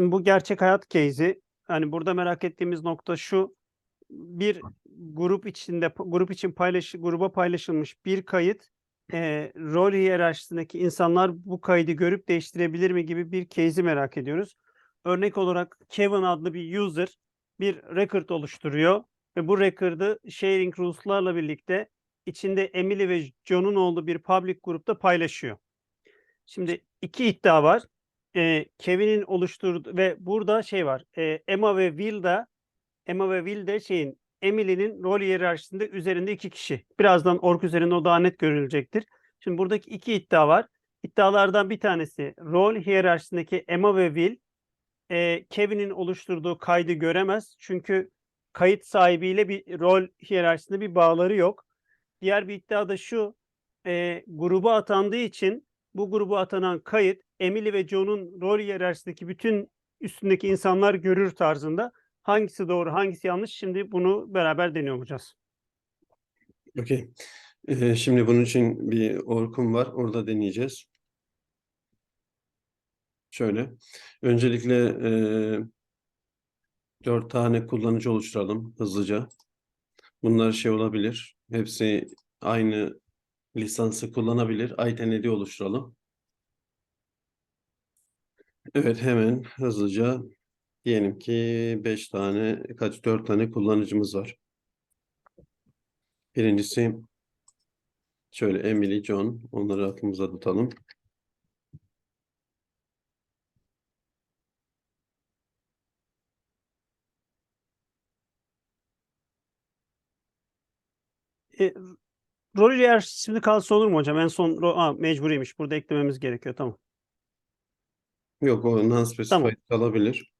Bu gerçek hayat case'i. Hani burada merak ettiğimiz nokta şu. Bir grup içinde grup için paylaş gruba paylaşılmış bir kayıt eee rol hiyerarşisindeki insanlar bu kaydı görüp değiştirebilir mi gibi bir case'i merak ediyoruz. Örnek olarak Kevin adlı bir user bir record oluşturuyor ve bu record'ı sharing rules'larla birlikte içinde Emily ve John'un olduğu bir public grupta paylaşıyor. Şimdi iki iddia var. Eee, Kevin'in oluşturduğu ve burada şey var. Eee, Emma ve Will da Emma ve Will de şeyin Emily'nin rol hiyerarşisinde üzerinde iki kişi. Birazdan org üzerinde o daha net görülecektir. Şimdi buradaki iki iddia var. İddialardan bir tanesi rol hiyerarşisindeki Emma ve Will eee, Kevin'in oluşturduğu kaydı göremez. Çünkü kayıt sahibiyle bir rol hiyerarşisinde bir bağları yok. Diğer bir iddia da şu. eee, gruba atandığı için bu gruba atanan kayıt Emily ve John'un rol hiyerarşisindeki bütün üstündeki insanlar görür tarzında. Hangisi doğru, hangisi yanlış? Şimdi bunu beraber deniyor olacağız. Okey. Eee, şimdi bunun için bir orkum var. Orada deneyeceğiz. Şöyle. Öncelikle eee 4 tane kullanıcı oluşturalım hızlıca. Bunlar şey olabilir. Hepsi aynı lisansı kullanabilir. Identity oluşturalım. Evet hemen hızlıca diyelim ki 5 tane kaç 4 tane kullanıcımız var. Birincisi şöyle Emily, John onları aklımıza tutalım. Rol hiyerarşisinde kalsa olur mu hocam? En son Aa, mecburiymiş. Burada eklememiz gerekiyor. Tamam. Yok o non-specified kalabilir.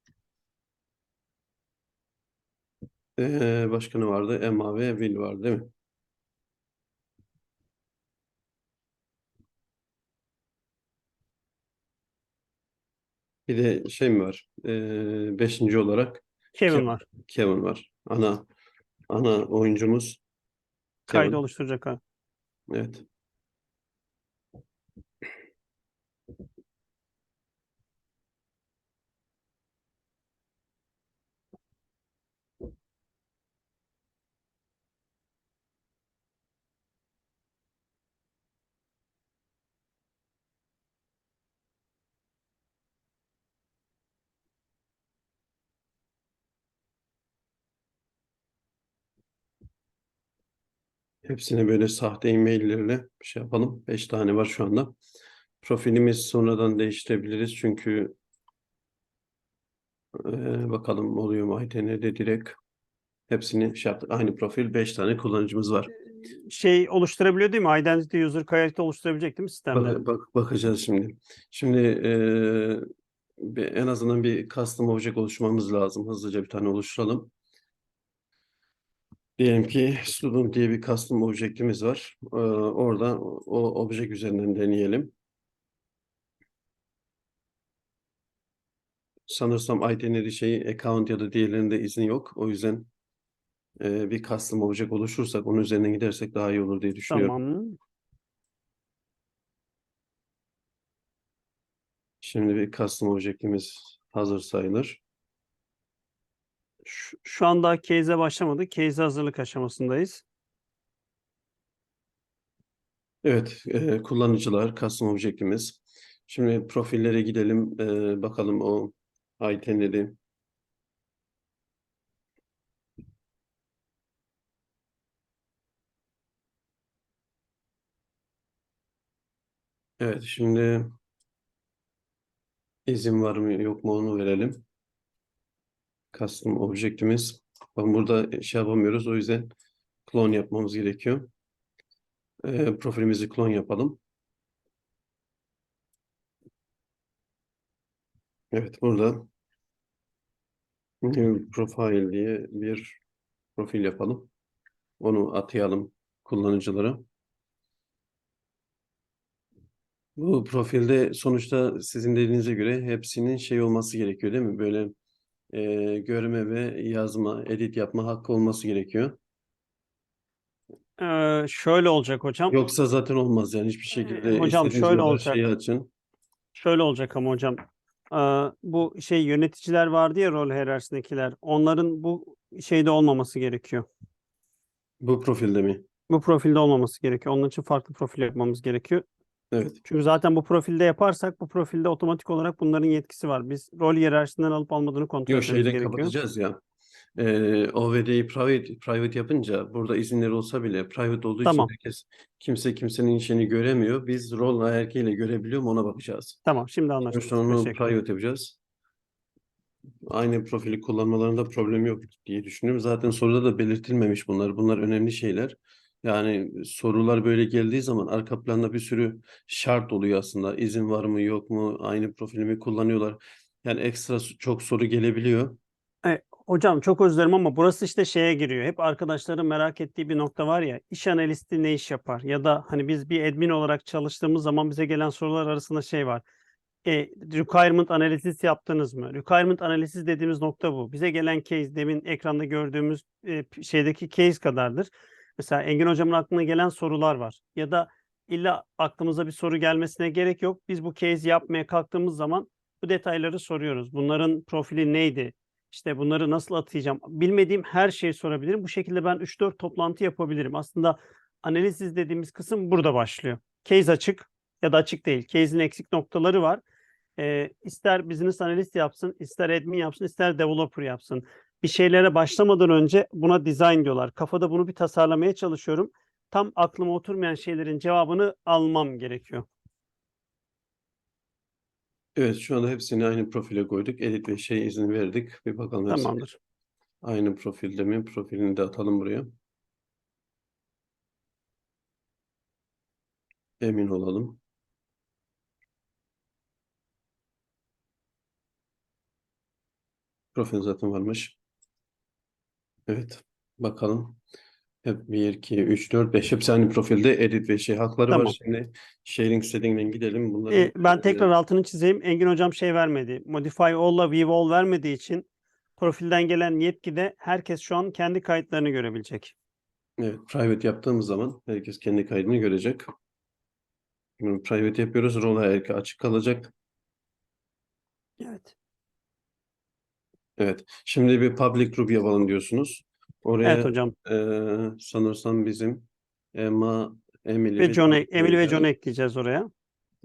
Ee, başka ne vardı? Emma ve Will var değil mi? Bir de şey mi var? Ee, beşinci olarak Kevin Kevin. var. Kevin var. Ana ana oyuncumuz Kaydı oluşturacak ha. Evet. Hepsine böyle sahte e-maillerle şey yapalım. Beş tane var şu anda. Profilimiz sonradan değiştirebiliriz çünkü eee, bakalım oluyor mu ITN'de direkt hepsini şey yaptık. Aynı profil beş tane kullanıcımız var. Şey oluşturabiliyor değil mi? Identity user kayıt oluşturabilecek değil mi sistemde? Bak, bak- bakacağız şimdi. Şimdi eee, bir- en azından bir custom object oluşturmamız lazım. Hızlıca bir tane oluşturalım. Diyelim ki student diye bir custom object'imiz var. Eee, orada o, o object üzerinden deneyelim. Sanırsam identity şeyi account ya da diğerlerinde izni yok. O yüzden eee, bir custom object oluşursak onun üzerinden gidersek daha iyi olur diye düşünüyorum. Tamam. Şimdi bir custom object'imiz hazır sayılır. Şu, şu an daha case'e başlamadık. Case hazırlık aşamasındayız. Evet, eee, kullanıcılar, custom object'imiz. Şimdi profillere gidelim, eee, bakalım o itemleri. Evet, şimdi izin var mı yok mu onu verelim. Custom object'imiz. Bakın burada şey yapamıyoruz, o yüzden clone yapmamız gerekiyor. Eee, profilimizi clone yapalım. Evet, burada new profile diye bir profil yapalım. Onu atayalım kullanıcılara. Bu profilde sonuçta sizin dediğinize göre hepsinin şey olması gerekiyor değil mi? Böyle eee, görme ve yazma, edit yapma hakkı olması gerekiyor. Ee, şöyle olacak hocam. Yoksa zaten olmaz yani hiçbir şekilde hocam şöyle olacak. şeyi açın. Şöyle olacak ama hocam. Aa, bu şey yöneticiler vardı ya rol hiyerarşisindekiler. Onların bu şeyde olmaması gerekiyor. Bu profilde mi? Bu profilde olmaması gerekiyor. Onun için farklı profil yapmamız gerekiyor. Evet. Çünkü zaten bu profilde yaparsak bu profilde otomatik olarak bunların yetkisi var. Biz rol hiyerarşisinden alıp almadığını kontrol Yok etmemiz gerekiyor. kapatacağız ya. Ee, OVD'yi private, private yapınca burada izinleri olsa bile private olduğu için Tamam. herkes kimse kimsenin işini göremiyor. Biz rol erkeğiyle görebiliyor mu ona bakacağız. Tamam, şimdi anlaştık. Sonuçta onu private yapacağız. Aynı profili kullanmalarında problem yok diye düşünüyorum. Zaten soruda da belirtilmemiş bunlar. Bunlar önemli şeyler. Yani sorular böyle geldiği zaman arka planda bir sürü şart oluyor aslında. İzin var mı yok mu? Aynı profilimi kullanıyorlar. Yani ekstra çok soru gelebiliyor. Hocam çok özür dilerim ama burası işte şeye giriyor. Hep arkadaşların merak ettiği bir nokta var ya. iş analisti ne iş yapar? Ya da hani biz bir admin olarak çalıştığımız zaman bize gelen sorular arasında şey var. E, requirement analiz yaptınız mı? Requirement analiz dediğimiz nokta bu. Bize gelen case demin ekranda gördüğümüz e, şeydeki case kadardır. Mesela Engin hocamın aklına gelen sorular var. Ya da illa aklımıza bir soru gelmesine gerek yok. Biz bu case yapmaya kalktığımız zaman bu detayları soruyoruz. Bunların profili neydi? İşte bunları nasıl atayacağım? Bilmediğim her şeyi sorabilirim. Bu şekilde ben 3-4 toplantı yapabilirim. Aslında analiz dediğimiz kısım burada başlıyor. Case açık ya da açık değil. Case'in eksik noktaları var. Ee, ister business analyst yapsın, ister admin yapsın, ister developer yapsın. Bir şeylere başlamadan önce buna design diyorlar. Kafada bunu bir tasarlamaya çalışıyorum. Tam aklıma oturmayan şeylerin cevabını almam gerekiyor. Evet şu anda hepsini aynı profile koyduk. Edit ve şey izni verdik. Bir bakalım hepsi Tamamdır. aynı profilde mi? Profilini de atalım buraya. Emin olalım. Profil zaten varmış. Evet. Bakalım. Hep 1, 2, 3, 4, 5 hepsi aynı profilde edit ve şey hakları Tamam. var. Şimdi sharing setting'den gidelim. Bunları Ee, ben e, tekrar altını çizeyim. Engin hocam şey vermedi. Modify All'la View All vermediği için profilden gelen yetkide herkes şu an kendi kayıtlarını görebilecek. Evet, private yaptığımız zaman herkes kendi kaydını görecek. Bunu private yapıyoruz. Rol erkeği açık kalacak. Evet. Evet. Şimdi bir public group yapalım diyorsunuz. Oraya Evet hocam. eee, sanırsam bizim Emma, Emily Ve John, John Emily ve koyacağız. ekleyeceğiz oraya.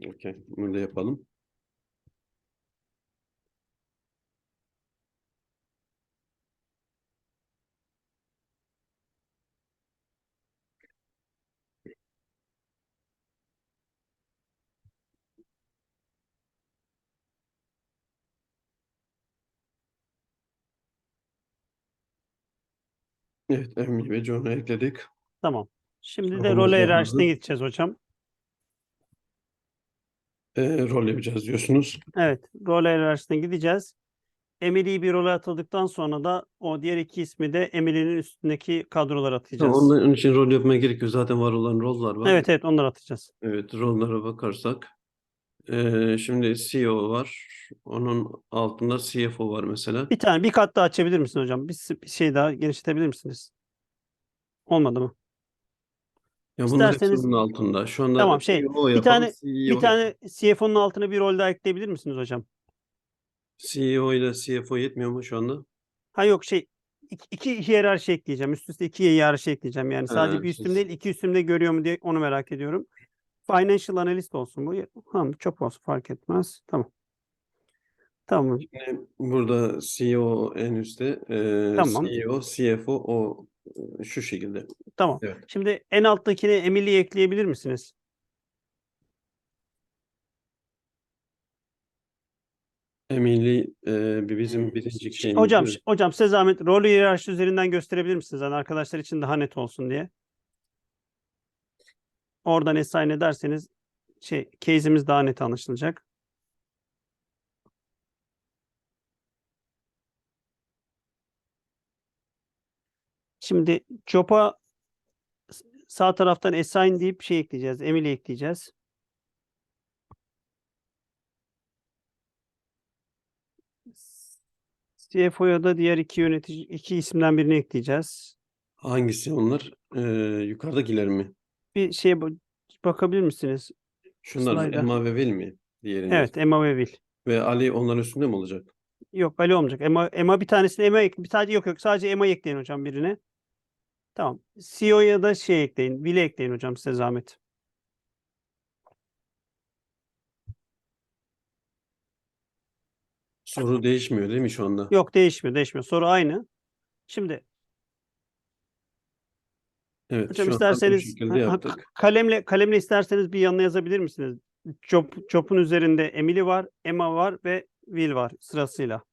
Okey. Da yapalım. Evet, Emily ve John'u ekledik. Tamam. Şimdi de Kafamızda rol hiyerarşisine gideceğiz hocam. Eee, rol yapacağız diyorsunuz. Evet. Rol hiyerarşisine gideceğiz. Emily'yi bir role atadıktan sonra da o diğer iki ismi de Emily'nin üstündeki kadrolara Tamam, atacağız. onun, için rol yapmaya gerek yok. Zaten var olan roller var. Evet evet onları atacağız. Evet, rolllara bakarsak şimdi CEO var. Onun altında CFO var mesela. Bir tane bir kat daha açabilir misin hocam? Bir, bir şey daha genişletebilir misiniz? Olmadı mı? Ya bunlar İsterseniz- bunun altında. Şu anda Tamam, şey, CEO bir yapalım, tane- CEO Bir tane CFO'nun altına bir rol daha ekleyebilir misiniz hocam? CEO ile CFO yetmiyor mu şu anda? Ha yok şey iki, iki hiyerarşi ekleyeceğim. Üst üste iki hiyerarşi ekleyeceğim. Yani sadece Ha, bir şey- üstüm değil iki üstümde görüyor mu diye onu merak ediyorum. Financial analyst olsun bu. Tamam çok olsun fark etmez. Tamam. Tamam. Şimdi burada CEO en üstte, eee, Tamam. CEO, CFO o e, şu şekilde. Tamam. Evet. Şimdi en alttakine Emily'yi ekleyebilir misiniz? Emily eee, bir bizim birinci şeyimiz. Hocam hocam size zahmet rol hiyerarşi üzerinden gösterebilir misiniz? Yani arkadaşlar için daha net olsun diye. Oradan assign ederseniz şey case'imiz daha net anlaşılacak. Şimdi job'a sağ taraftan assign deyip şey ekleyeceğiz. Emily ekleyeceğiz. CFO'ya da diğer iki yönetici iki isimden birini ekleyeceğiz. Hangisi onlar? Eee, yukarıdakiler mi? Bir şeye ba- bakabilir misiniz? Şunlar? Slide'a. Emma ve Will mi? Diğerinde. Evet, Emma ve Will. Ve Ali onların üstünde mi olacak? Yok Ali olmayacak. Emma, Emma bir tanesini Emma ek, bir sadece yok yok sadece Emma ekleyin hocam birine. Tamam. CEO'ya da şey ekleyin. Will'i ekleyin hocam size zahmet. Soru değişmiyor değil mi şu anda? Yok değişmiyor değişmiyor. Soru aynı. Şimdi Evet, hocam şu isterseniz ha- yaptık. kalemle kalemle isterseniz bir yanına yazabilir misiniz? Job, Job'un üzerinde Emily var, Emma var ve Will var sırasıyla.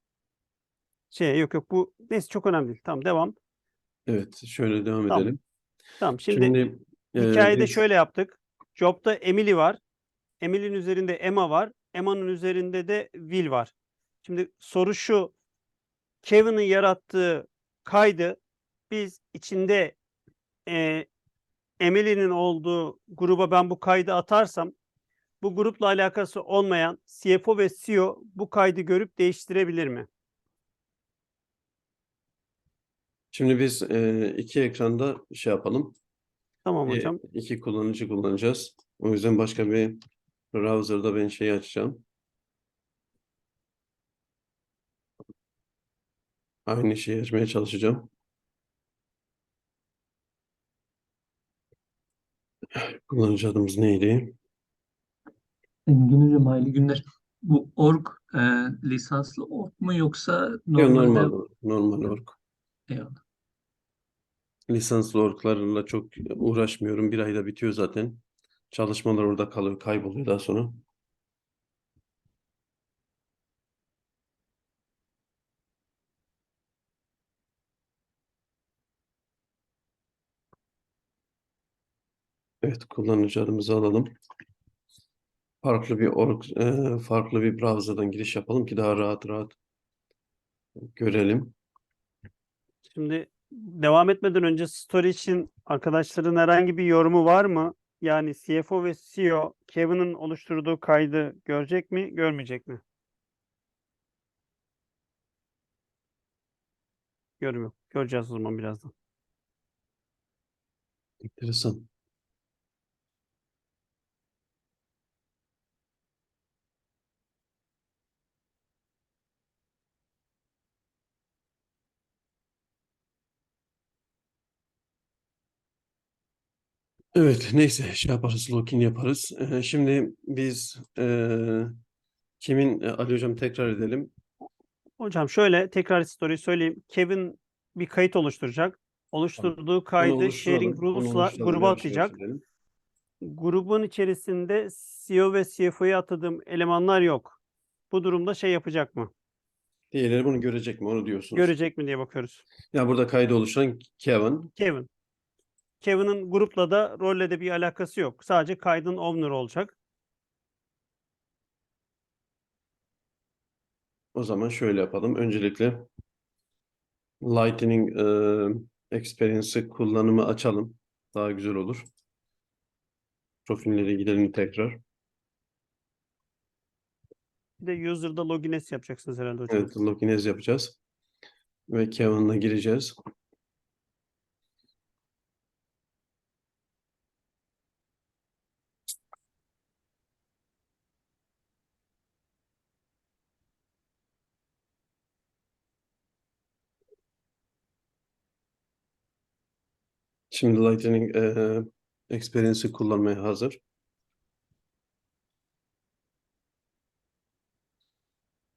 Şey yok yok bu neyse çok önemli değil. Tamam devam. Evet, şöyle devam Tamam. edelim. Tamam şimdi Şimdi e, Hikayede biz- şöyle yaptık. Job'da Emily var. Emily'nin üzerinde Emma var. Emma'nın üzerinde de Will var. Şimdi soru şu. Kevin'in yarattığı kaydı biz içinde e, Emily'nin olduğu gruba ben bu kaydı atarsam bu grupla alakası olmayan CFO ve CEO bu kaydı görüp değiştirebilir mi? Şimdi biz e, iki ekranda şey yapalım. Tamam Bir- hocam. iki kullanıcı kullanacağız. O yüzden başka bir browser'da ben şeyi açacağım. Aynı şeyi açmaya çalışacağım. Kullanıcı adımız neydi? Engin Hocam hayırlı günler. Bu org e, lisanslı org mu yoksa Ya normalde normal, normal org. Eyvallah. Lisanslı orglarla çok uğraşmıyorum. Bir ayda bitiyor zaten. Çalışmalar orada kalıyor, kayboluyor daha sonra. Evet, kullanıcı adımızı alalım. Farklı bir org, e, farklı bir browser'dan giriş yapalım ki daha rahat rahat görelim. Şimdi devam etmeden önce story için arkadaşların herhangi bir yorumu var mı? Yani CFO ve CEO Kevin'in oluşturduğu kaydı görecek mi, görmeyecek mi? Yok. Göreceğiz o zaman birazdan. Enteresan. Evet, neyse şey yaparız, login yaparız. Ee, şimdi biz e, kimin, e, Ali Hocam tekrar edelim. Hocam şöyle tekrar story'i söyleyeyim. Kevin bir kayıt oluşturacak. Oluşturduğu kaydı sharing onu rules'la oluşturalım, gruba atacak. Grubun içerisinde CEO ve CFO'ya atadığım elemanlar yok. Bu durumda şey yapacak mı? Diğerleri bunu görecek mi? Onu diyorsunuz. Görecek mi diye bakıyoruz. Ya burada kaydı oluşturan Kevin. Kevin. Kevin'in grupla da rolle de bir alakası yok. Sadece kaydın owner olacak. O zaman şöyle yapalım. Öncelikle Lightning e, Experience'ı kullanımı açalım. Daha güzel olur. Profillere gidelim tekrar. Bir de user'da login yapacaksınız herhalde hocam. Evet, login yapacağız. Ve Kevin'la gireceğiz. Şimdi Lightning e, Experience'ı kullanmaya hazır.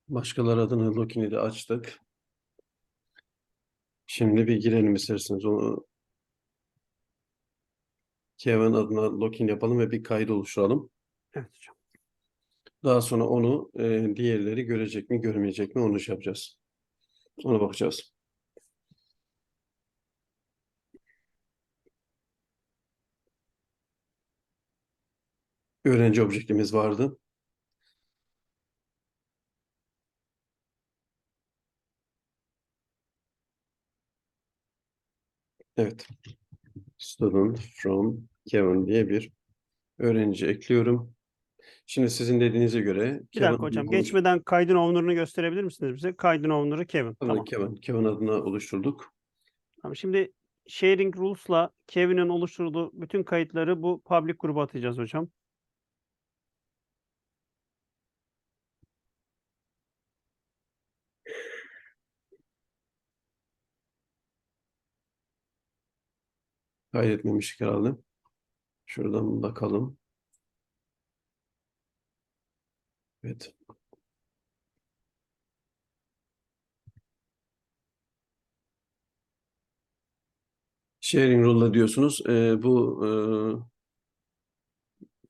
Başkaları adına login'i de açtık. Şimdi bir girelim isterseniz. Onu Kevin adına login yapalım ve bir kayıt oluşturalım. Evet hocam. Daha sonra onu e, diğerleri görecek mi, görmeyecek mi onu şey yapacağız. Ona bakacağız. Öğrenci objektimiz vardı. Evet. Student from Kevin diye bir öğrenci ekliyorum. Şimdi sizin dediğinize göre Bir dakika hocam. Geçmeden kaydın owner'ını gösterebilir misiniz bize? Kaydın owner'ı Kevin. Tamam. Kevin, Kevin adına oluşturduk. Tamam. Şimdi sharing rules'la Kevin'in oluşturduğu bütün kayıtları bu public gruba atacağız hocam. Kaydetmemiştik herhalde. Şuradan bakalım. Evet. Sharing rule'la diyorsunuz. Ee, bu e,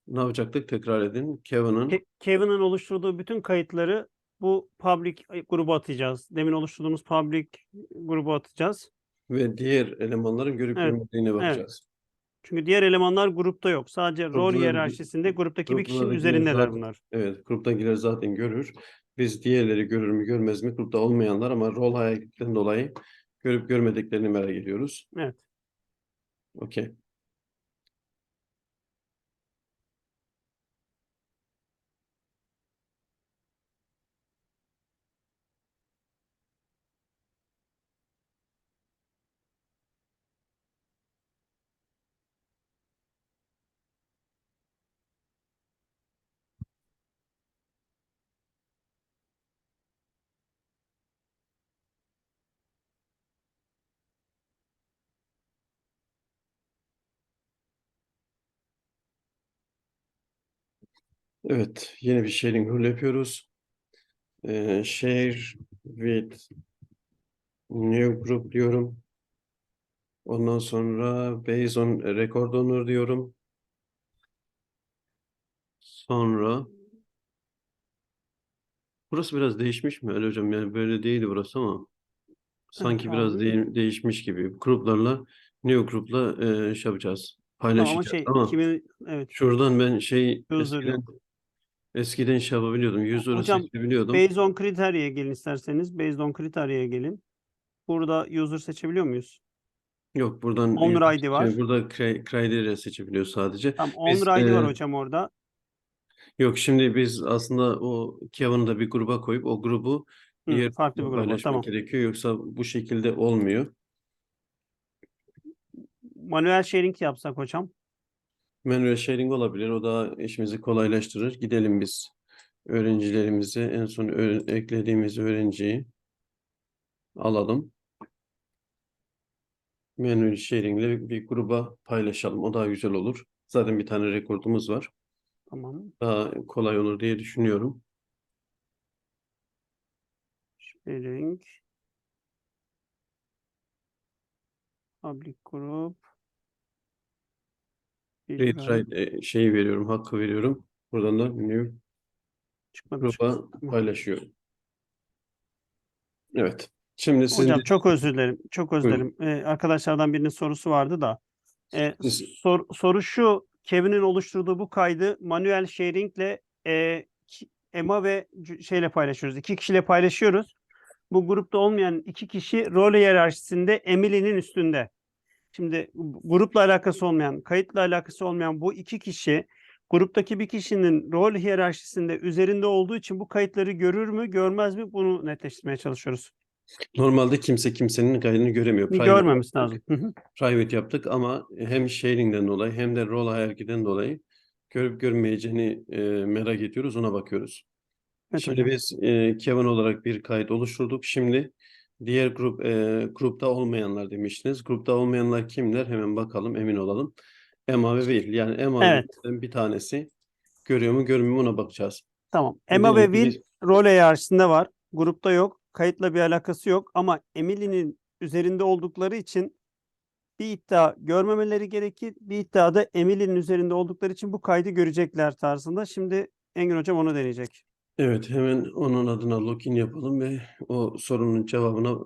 ne yapacaktık? Tekrar edin. Kevin'ın Ke- Kevin'in oluşturduğu bütün kayıtları bu public gruba atacağız. Demin oluşturduğumuz public gruba atacağız. Ve diğer elemanların görüp Evet, görmediğine bakacağız. Çünkü diğer elemanlar grupta yok. Sadece rol Gruplar- hiyerarşisinde gruptaki bir kişinin gruplardakiler üzerindeler zaten- bunlar. Evet, gruptakiler zaten görür. Biz diğerleri görür mü görmez mi? Grupta olmayanlar ama rol hayalinden dolayı görüp görmediklerini merak ediyoruz. Evet. Okey. Evet, yeni bir sharing rule yapıyoruz. Ee, share with new group diyorum. Ondan sonra based on record owner diyorum. Sonra burası biraz değişmiş mi Ali hocam? Yani böyle değildi burası ama sanki biraz abi. değ- değişmiş gibi. Gruplarla new group'la e, şey yapacağız. Tamam ama Paylaşacağız. şey Ama kimin evet şuradan ben şey eskiden. Eskiden şey yapabiliyordum. User'ı Hocam, seçebiliyordum. based on kriteriye gelin isterseniz. Based on kriteriye gelin. Burada user seçebiliyor muyuz? Yok buradan Owner ID var. Burada criteria seçebiliyor sadece. Tam Biz, owner ID var e, hocam orada. Yok şimdi biz aslında o Kevin'i da bir gruba koyup o grubu Hı, diğer farklı bir gruba Tamam. gerekiyor. Yoksa bu şekilde olmuyor. Manuel sharing yapsak hocam. Manuel sharing olabilir. O da işimizi kolaylaştırır. Gidelim biz öğrencilerimizi en son eklediğimiz öğrenciyi alalım. Manuel sharing ile bir gruba paylaşalım. O daha güzel olur. Zaten bir tane rekordumuz var. Tamam. Daha kolay olur diye düşünüyorum. Sharing. Public group. Retry e, şeyi veriyorum, hakkı veriyorum. Buradan da new gruba paylaşıyorum. Evet. Şimdi sizin Hocam de- çok özür dilerim. Çok özür dilerim. Ee, arkadaşlardan birinin sorusu vardı da. Ee, Siz- sor- soru şu. Kevin'in oluşturduğu bu kaydı manuel sharing ile e, Emma ve şeyle paylaşıyoruz. İki kişiyle paylaşıyoruz. Bu grupta olmayan iki kişi rol hiyerarşisinde Emily'nin üstünde. Şimdi grupla alakası olmayan, kayıtla alakası olmayan bu iki kişi gruptaki bir kişinin rol hiyerarşisinde üzerinde olduğu için bu kayıtları görür mü, görmez mi? Bunu netleştirmeye çalışıyoruz. Normalde kimse kimsenin kaydını göremiyor. Private Görmemiz yaptık. lazım. Hı hı. Private yaptık ama hem sharing'den dolayı hem de rol hierarchy'den dolayı görüp görmeyeceğini e, merak ediyoruz. Ona bakıyoruz. Evet Şimdi hocam. biz e, Kevin olarak bir kayıt oluşturduk. Şimdi diğer grup e, grupta olmayanlar demiştiniz. Grupta olmayanlar kimler? Hemen bakalım, emin olalım. Emma ve Will. Yani Emma Evet. ve bir tanesi görüyor mu, görmüyor mu ona bakacağız. Tamam. Emma ve Will rol hiyerarşisinde var. Grupta yok. Kayıtla bir alakası yok. Ama Emily'nin üzerinde oldukları için bir iddia görmemeleri gerekir. Bir iddia da Emily'nin üzerinde oldukları için bu kaydı görecekler tarzında. Şimdi Engin Hocam onu deneyecek. Evet, hemen onun adına login yapalım ve o sorunun cevabına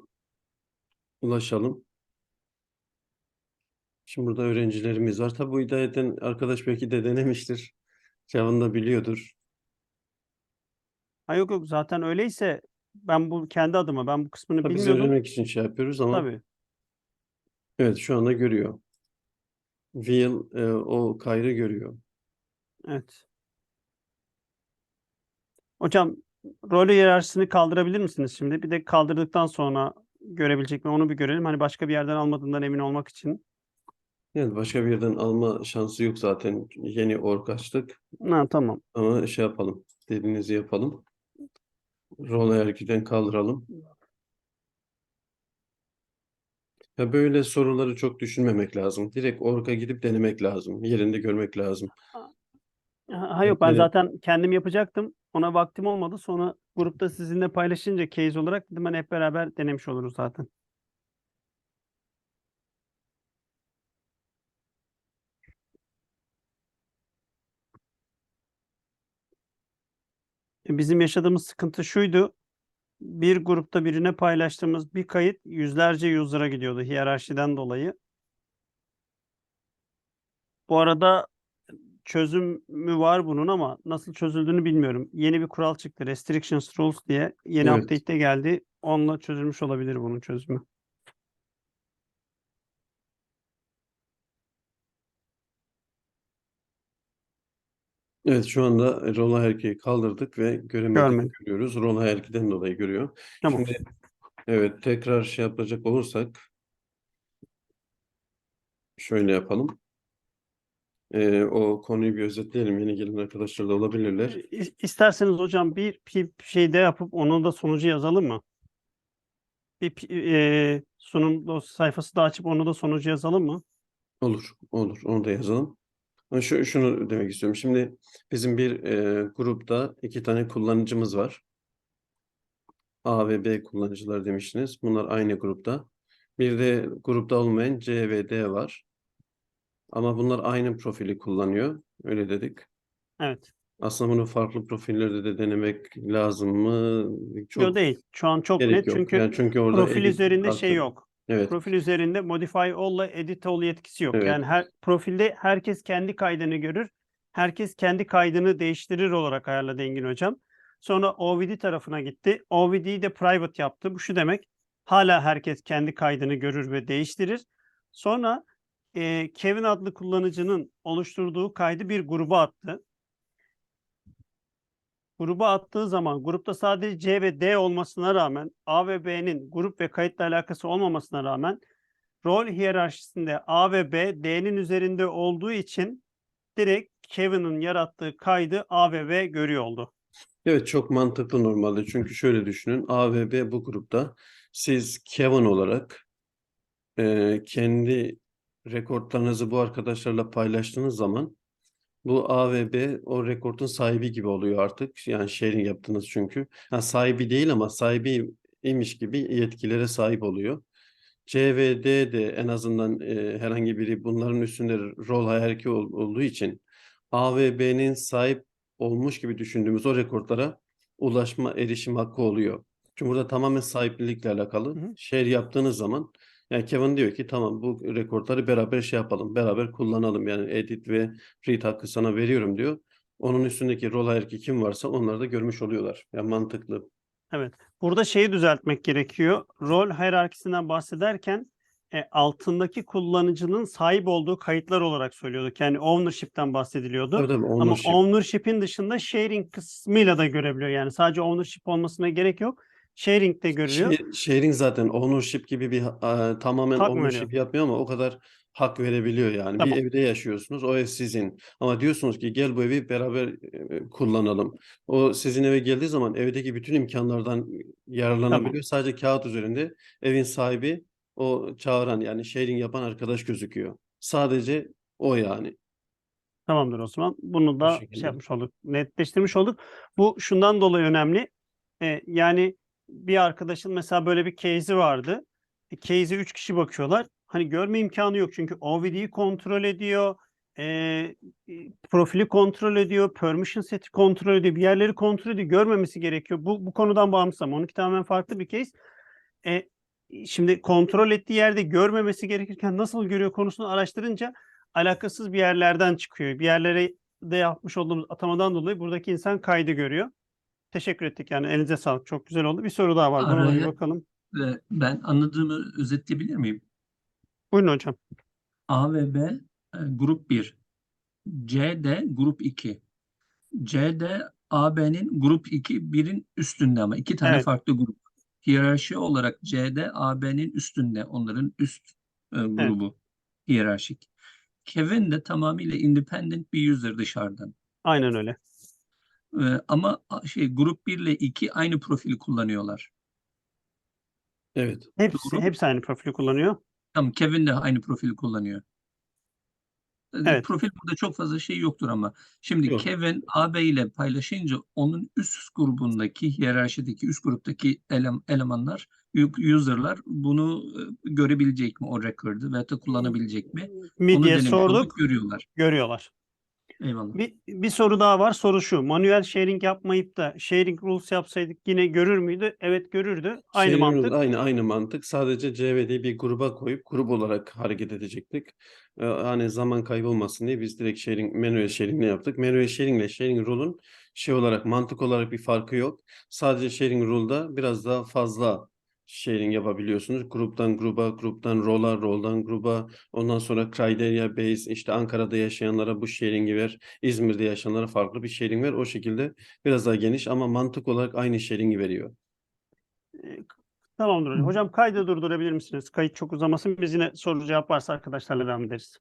ulaşalım. Şimdi burada öğrencilerimiz var. Tabi bu hidayeten arkadaş belki de denemiştir. Cevabını da biliyordur. Ha yok yok zaten öyleyse ben bu kendi adıma ben bu kısmını Tabii biz bilmiyordum. öğrenmek için şey yapıyoruz ama Tabii. evet şu anda görüyor. Will e, o kayrı görüyor. Evet. Hocam rol hiyerarşisini kaldırabilir misiniz şimdi? Bir de kaldırdıktan sonra görebilecek mi? Onu bir görelim. Hani başka bir yerden almadığından emin olmak için. Evet başka bir yerden alma şansı yok zaten. Yeni org açtık Ha, tamam. ama şey yapalım. Dediğinizi yapalım. Rol hierarchy'den kaldıralım. Ya böyle soruları çok düşünmemek lazım. Direkt orga gidip denemek lazım. Yerinde görmek lazım. Ha yok ben Evet. zaten kendim yapacaktım. Ona vaktim olmadı. Sonra grupta sizinle paylaşınca case olarak dedim ben hep beraber denemiş oluruz zaten. E, Bizim yaşadığımız sıkıntı şuydu. Bir grupta birine paylaştığımız bir kayıt yüzlerce user'a gidiyordu hiyerarşiden dolayı. Bu arada çözümü var bunun ama nasıl çözüldüğünü bilmiyorum. Yeni bir kural çıktı. Restrictions Rules diye. Yeni Evet. update'te geldi. Onunla çözülmüş olabilir bunun çözümü. Evet şu anda rola erkeği kaldırdık ve göremedik görüyoruz. Rola erkeğden dolayı görüyor. Tamam. Şimdi evet tekrar şey yapacak olursak şöyle yapalım. Ee, o konuyu bir özetleyelim. Yeni gelen arkadaşlar da olabilirler. İ- İsterseniz hocam bir, bir şey de yapıp onu da sonucu yazalım mı? Bir e, sunum sayfası da açıp onu da sonucu yazalım mı? Olur, olur. Onu da yazalım. Şu, şunu demek istiyorum. Şimdi bizim bir e, grupta iki tane kullanıcımız var. A ve B kullanıcılar demiştiniz. Bunlar aynı grupta. Bir de grupta olmayan C ve D var. Ama bunlar aynı profili kullanıyor. Öyle dedik. Evet. Aslında bunu farklı profillerde de denemek lazım mı? Çok Yok değil. Şu an çok net yok. çünkü Yani çünkü orada profil üzerinde şey artı- yok. Evet. Profil üzerinde modify all'la edit all yetkisi yok. Evet. Yani her profilde herkes kendi kaydını görür. Herkes kendi kaydını değiştirir olarak ayarladı Engin hocam. Sonra OVD tarafına gitti. OVD'yi de private yaptı. Bu şu demek. Hala herkes kendi kaydını görür ve değiştirir. Sonra e, Kevin adlı kullanıcının oluşturduğu kaydı bir gruba attı. Gruba attığı zaman grupta sadece C ve D olmasına rağmen A ve B'nin grup ve kayıtla alakası olmamasına rağmen rol hiyerarşisinde A ve B D'nin üzerinde olduğu için direkt Kevin'in yarattığı kaydı A ve B görüyor oldu. Evet çok mantıklı normalde. Çünkü şöyle düşünün. A ve B bu grupta. Siz Kevin olarak e, kendi rekortlarınızı bu arkadaşlarla paylaştığınız zaman bu A ve B o rekortun sahibi gibi oluyor artık. Yani sharing yaptınız çünkü. Ha, sahibi değil ama sahibi imiş gibi yetkilere sahip oluyor. C ve D de en azından e, herhangi biri bunların üstünde rol hierarchy ol- olduğu için A ve B'nin sahip olmuş gibi düşündüğümüz o rekortlara ulaşma erişim hakkı oluyor. Çünkü burada tamamen sahiplilikle alakalı. Hı hı. Share yaptığınız zaman yani Kevin diyor ki tamam bu rekortları beraber şey yapalım, beraber kullanalım. Yani edit ve read hakkı sana veriyorum diyor. Onun üstündeki rol hierarchy kim varsa onları da görmüş oluyorlar. Yani mantıklı. Burada şeyi düzeltmek gerekiyor. Rol hiyerarşisinden bahsederken e, altındaki kullanıcının sahip olduğu kayıtlar olarak söylüyorduk. Yani ownership'ten bahsediliyordu. Tabii tabii Ama ownership. ownership'in dışında sharing kısmıyla da görebiliyor. Yani sadece ownership olmasına gerek yok. Sharing de görülüyor. Share- Sharing zaten ownership gibi bir e, tamamen Hak ownership veriyor? yapmıyor ama o kadar hak verebiliyor yani. Bir Tamam. evde yaşıyorsunuz, o ev sizin. Ama diyorsunuz ki gel bu evi beraber e, kullanalım. O sizin eve geldiği zaman evdeki bütün imkanlardan yararlanabiliyor. Sadece kağıt üzerinde evin sahibi o çağıran yani sharing yapan arkadaş gözüküyor. Sadece o yani. Tamamdır Osman. Bunu da şey yapmış olduk, netleştirmiş olduk. Bu şundan dolayı önemli. Ee, yani bir arkadaşın mesela böyle bir case'i vardı. E, case'e 3 kişi bakıyorlar. Hani görme imkanı yok çünkü OVD'yi kontrol ediyor, e, e, profili kontrol ediyor, permission set'i kontrol ediyor, bir yerleri kontrol ediyor. Görmemesi gerekiyor. Bu, bu konudan bağımsız ama onunki tamamen farklı bir case. E, şimdi kontrol ettiği yerde görmemesi gerekirken nasıl görüyor konusunu araştırınca alakasız bir yerlerden çıkıyor. Bir yerlere de yapmış olduğumuz atamadan dolayı buradaki insan kaydı görüyor. Teşekkür ettik yani elinize sağlık. Çok güzel oldu. Bir soru daha var. Buna da bir Araya- bakalım. Ben anladığımı özetleyebilir miyim? Buyurun hocam. A ve B e, grup 1. C de grup 2. C de AB'nin grup 2 birin üstünde ama iki tane Evet. farklı grup. Hiyerarşi olarak C'de AB'nin üstünde onların üst e, grubu hiyerarşik. Kevin de tamamıyla independent bir user dışarıdan. Aynen öyle. E, ama şey grup 1 ile 2 aynı profili kullanıyorlar. Evet. Hepsi, Doğru. hepsi aynı profili kullanıyor. Tamam, Kevin de aynı profili kullanıyor. Ee, Evet. Profil burada çok fazla şey yoktur ama. Şimdi Yok. Kevin AB ile paylaşınca onun üst grubundaki hiyerarşideki üst gruptaki elem- elemanlar, user'lar bunu e, görebilecek mi o record'ı veyahut da kullanabilecek mi? Mi Onu diye sorduk, görüyorlar. görüyorlar. Eyvallah. Bir, bir soru daha var. Soru şu. Manuel sharing yapmayıp da sharing rules yapsaydık yine görür müydü? Evet görürdü. Aynı Sharing mantık. rule Aynı aynı mantık. Sadece CVD'yi bir gruba koyup grup olarak hareket edecektik. Ee, hani zaman kaybolmasın diye biz direkt sharing, manuel sharing'le yaptık. Manuel sharing ile sharing rule'un şey olarak mantık olarak bir farkı yok. Sadece sharing rule'da biraz daha fazla sharing yapabiliyorsunuz. Gruptan gruba, gruptan role'a, role'dan gruba, ondan sonra criteria base, işte Ankara'da yaşayanlara bu sharing'i ver, İzmir'de yaşayanlara farklı bir sharing ver. O şekilde biraz daha geniş ama mantık olarak aynı sharing'i veriyor. Ee, Tamamdır hocam. Hocam kaydı durdurabilir misiniz? Kayıt çok uzamasın. Biz yine soru cevap varsa arkadaşlarla devam ederiz.